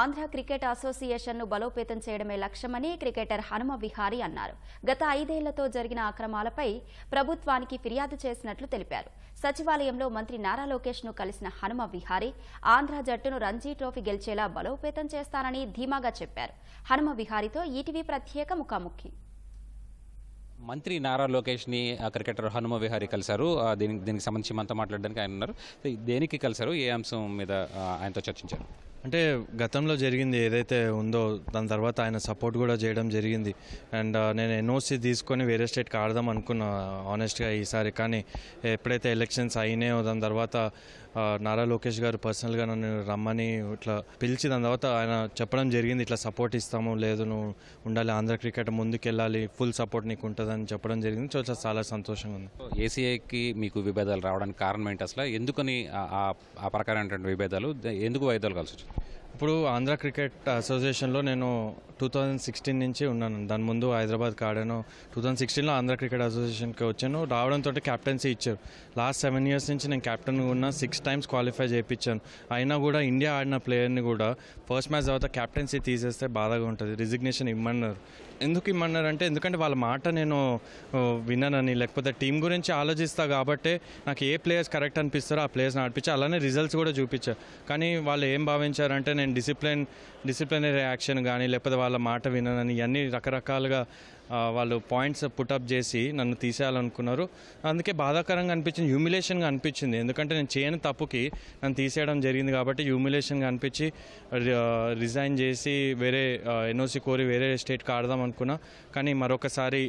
Andhra cricket అసోసియేషన్ను బలోపేతం చేయడమే లక్ష్యమని క్రికెటర్ హనుమ విహారీ అన్నారు. గత ఐదేళ్ళతో జరిగిన అక్రమాలపై ప్రభుత్వానికి ఫిర్యాదు చేసినట్లు తెలిపారు. సచివాలయంలో మంత్రి నారా లోకేష్ను కలిసిన హనుమ విహారీ ఆంధ్ర జట్టును రంజీ ట్రోఫీ గెలిచేలా బలోపేతం చేస్తానని ధీమాగా చెప్పారు. హనుమ విహారీతో ఈటీవీ ప్రత్యేక ముఖాముఖి. మంత్రి నారా లోకేష్ని ఆ, క్రికెటర్ హనుమ విహారీ కలిశారు. దీనికి దీనికి సంబంధించి మనతో మాట్లాడడానికి ఆయన ఉన్నారు. దేనికి కలిశారు? ఏ అంశం మీద ఆయనతో చర్చించారు? అంటే గతంలో జరిగింది ఏదైతే ఉందో దాని తర్వాత ఆయన సపోర్ట్ కూడా చేయడం జరిగింది. అండ్ నేను ఎన్ఓసి తీసుకొని వేరే స్టేట్కి ఆడదాం అనుకున్నా ఆనెస్ట్గా ఈసారి. కానీ ఎప్పుడైతే ఎలక్షన్స్ అయినాయో దాని తర్వాత నారా లోకేష్ గారు పర్సనల్గా నన్ను రమ్మని ఇట్లా పిలిచి దాని తర్వాత ఆయన చెప్పడం జరిగింది. ఇట్లా సపోర్ట్ ఇస్తాము లేదు నువ్వు ఉండాలి ఆంధ్ర క్రికెట్ ముందుకెళ్ళాలి ఫుల్ సపోర్ట్ నీకు ఉంటుంది ఉంటుందని చెప్పడం జరిగింది. సో చాలా సంతోషంగా ఉంది. ఏసీఐకి మీకు విభేదాలు రావడానికి కారణం ఏంటి అసలు? ఎందుకని ఆ- ప్రకారమైనటువంటి విభేదాలు? ఎందుకు వాయిదాలు కలిసి ఇప్పుడు ఆంధ్ర క్రికెట్ అసోసియేషన్లో నేను టూ థౌజండ్ సిక్స్టీన్ నుంచి ఉన్నాను. దాని ముందు హైదరాబాద్కి ఆడాను టూ థౌజండ్ సిక్స్టీన్లో ఆంధ్ర క్రికెట్ అసోసియేషన్కి వచ్చాను. రావడంతో క్యాప్టెన్సీ ఇచ్చారు. లాస్ట్ సెవెన్ ఇయర్స్ నుంచి నేను క్యాప్టెన్ ఉన్న సిక్స్ టైమ్స్ క్వాలిఫై చేయించాను. అయినా కూడా ఇండియా ఆడిన ప్లేయర్ని కూడా ఫస్ట్ మ్యాచ్ తర్వాత క్యాప్టెన్సీ తీసేస్తే బాధగా ఉంటుంది. రిజిగ్నేషన్ ఇమ్మన్నారు. ఎందుకు ఇమ్మన్నారు అంటే ఎందుకంటే వాళ్ళ మాట నేను విన్నానని. లేకపోతే టీం గురించి ఆలోచిస్తా కాబట్టి నాకు ఏ ప్లేయర్స్ కరెక్ట్ అనిపిస్తారో ఆ ప్లేయర్స్ని నడిపించి అలానే రిజల్ట్స్ కూడా చూపించారు కానీ వాళ్ళు ఏం భావించారంటే నేను డిసిప్లిన్ డిసిప్లినరీ యాక్షన్ కానీ లేకపోతే వాళ్ళ మాట విననని ఇవన్నీ రకరకాలుగా వాళ్ళు పాయింట్స్ పుటప్ చేసి నన్ను తీసేయాలనుకున్నారు. అందుకే బాధాకరంగా అనిపించింది హ్యూమిలేషన్గా అనిపించింది. ఎందుకంటే నేను చేయని తప్పుకి నన్ను తీసేయడం జరిగింది కాబట్టి హ్యూమిలేషన్గా అనిపించి రిజైన్ చేసి వేరే ఎన్ఓసి కోరి వేరే స్టేట్కి ఆడదాం అనుకున్నా. కానీ మరొకసారి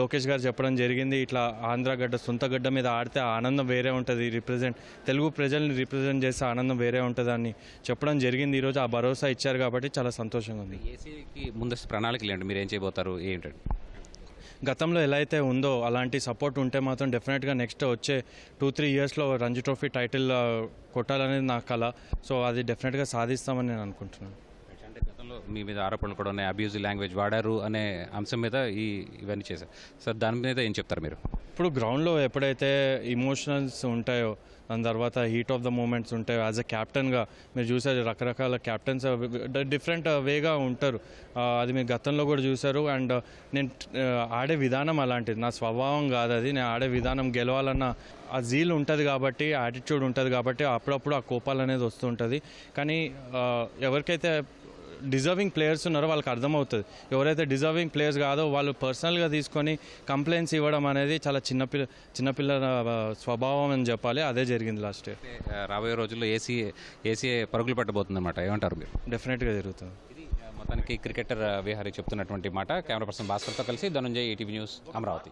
లోకేష్ గారు చెప్పడం జరిగింది ఇట్లా ఆంధ్ర గడ్డ సొంత గడ్డ మీద ఆడితే ఆ ఆనందం వేరే ఉంటుంది రిప్రజెంట్ తెలుగు ప్రజల్ని రిప్రజెంట్ చేసే ఆనందం వేరే ఉంటుంది అని చెప్పడం జరిగింది. ఈరోజు ఆ భరోసా ఇచ్చారు కాబట్టి చాలా సంతోషంగా ఉంది. ఏసీకి ముందస్తు ప్రణాళికలు ఏంటి? మీరు ఏం చేయబోతారు ఏంటండి గతంలో ఎలా అయితే ఉందో అలాంటి సపోర్ట్ ఉంటే మాత్రం డెఫినెట్గా నెక్స్ట్ వచ్చే టూ త్రీ ఇయర్స్లో రంజీ ట్రోఫీ టైటిల్ కొట్టాలనేది నా కళ సో అది డెఫినెట్గా సాధిస్తామని నేను అనుకుంటున్నాను. మీ మీద ఆరోపణలు కూడా ఉన్నాయి. అబ్యూజివ్ లాంగ్వేజ్ వాడారు అనే అంశం మీద ఈ ఇవన్నీ చేశారు. సార్ దాని మీద ఏం చెప్తారు మీరు? ఇప్పుడు గ్రౌండ్లో ఎప్పుడైతే ఇమోషనల్స్ ఉంటాయో దాని తర్వాత హీట్ ఆఫ్ ద మూమెంట్స్ ఉంటాయో యాజ్ అ క్యాప్టెన్గా మీరు చూసారు రకరకాల క్యాప్టెన్స్ డిఫరెంట్ వేగా ఉంటారు. అది మీరు గతంలో కూడా చూశారు. అండ్ నేను ఆడే విధానం అలాంటిది. నా స్వభావం కాదు అది. నేను ఆడే విధానం గెలవాలన్న ఆ జీల్ ఉంటుంది కాబట్టి యాటిట్యూడ్ ఉంటుంది కాబట్టి అప్పుడప్పుడు ఆ కోపాలు అనేది వస్తుంటుంది కానీ ఎవరికైతే డిజర్వింగ్ ప్లేయర్స్ ఉన్నారో వాళ్ళకి అర్థమవుతుంది. ఎవరైతే డిజర్వింగ్ ప్లేయర్స్ కాదో వాళ్ళు పర్సనల్గా తీసుకొని కంప్లైంట్స్ ఇవ్వడం అనేది చాలా చిన్నపిల్ల చిన్నపిల్లల స్వభావం అని చెప్పాలి. అదే జరిగింది లాస్ట్ ఇయర్ రాబోయే రోజుల్లో ఏసీ ఏసీఐ పరుగులు పెట్టబోతుందన్నమాట. ఏమంటారు మీరు? డెఫినెట్గా జరుగుతుంది. మొత్తానికి క్రికెటర్ విహారీ చెప్తున్నటువంటి మాట. కెమెరా పర్సన్ భాస్కర్తో కలిసి ధనుంజయ్ ఈటీవీ న్యూస్ అమరావతి.